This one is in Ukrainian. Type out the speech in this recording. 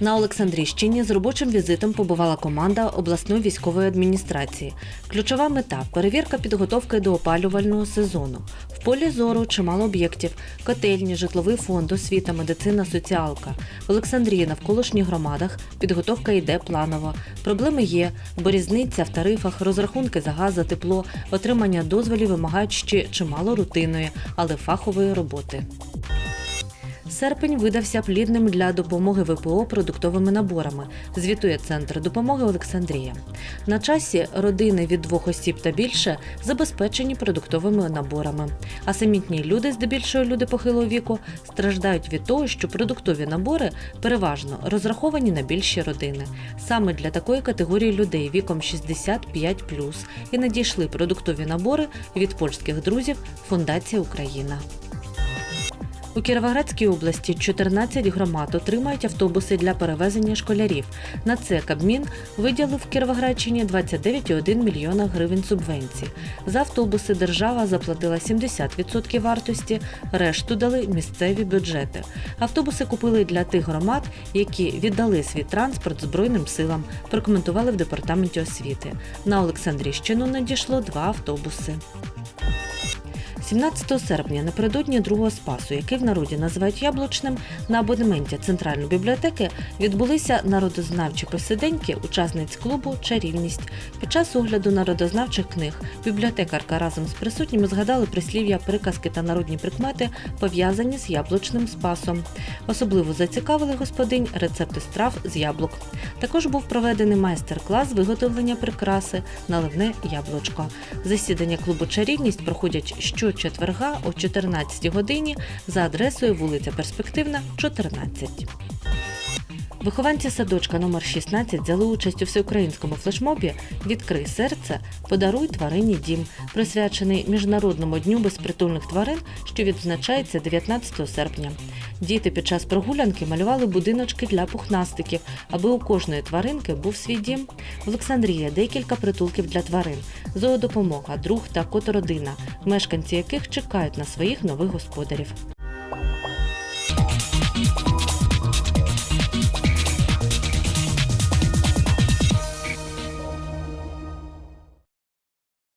На Олександрійщині з робочим візитом побувала команда обласної військової адміністрації. Ключова мета перевірка підготовки до опалювального сезону. В полі зору чимало об'єктів: котельні, житловий фонд, освіта, медицина, соціалка. В Олександрії навколишніх громадах підготовка йде планово. Проблеми є, бо різниця в тарифах, розрахунки за газ, за тепло, отримання дозволів вимагають ще чимало рутинної, але фахової роботи. Серпень видався плідним для допомоги ВПО продуктовими наборами, звітує Центр допомоги Олександрія. На часі родини від двох осіб та більше забезпечені продуктовими наборами. А самітні люди, здебільшого люди похилого віку, страждають від того, що продуктові набори переважно розраховані на більші родини. Саме для такої категорії людей віком 65+, і надійшли продуктові набори від польських друзів Фундація Україна. У Кіровоградській області 14 громад отримають автобуси для перевезення школярів. На це Кабмін виділив Кіровоградщині 29,1 мільйона гривень субвенцій. За автобуси держава заплатила 70% вартості, решту дали місцеві бюджети. Автобуси купили для тих громад, які віддали свій транспорт Збройним силам, прокоментували в департаменті освіти. На Олександрійщину надійшло два автобуси. 17 серпня, напередодні другого спасу, який в народі називають яблучним, на абонементі центральної бібліотеки відбулися народознавчі посиденьки учасниць клубу Чарівність. Під час огляду народознавчих книг бібліотекарка разом з присутніми згадали прислів'я, приказки та народні прикмети, пов'язані з яблучним спасом. Особливо зацікавили господинь рецепти страв з яблук. Також був проведений майстер-клас виготовлення прикраси наливне яблучко. Засідання клубу Чарівність проходять щочетверга о 14 годині за адресою вулиця Перспективна, 14. Вихованці садочка номер 16 взяли участь у всеукраїнському флешмобі Відкрий серце, подаруй тварині дім, присвячений Міжнародному дню безпритульних тварин, що відзначається 19 серпня. Діти під час прогулянки малювали будиночки для пухнастиків, аби у кожної тваринки був свій дім. В Олександрії декілька притулків для тварин, зоодопомога, друг та котородина, мешканці яких чекають на своїх нових господарів.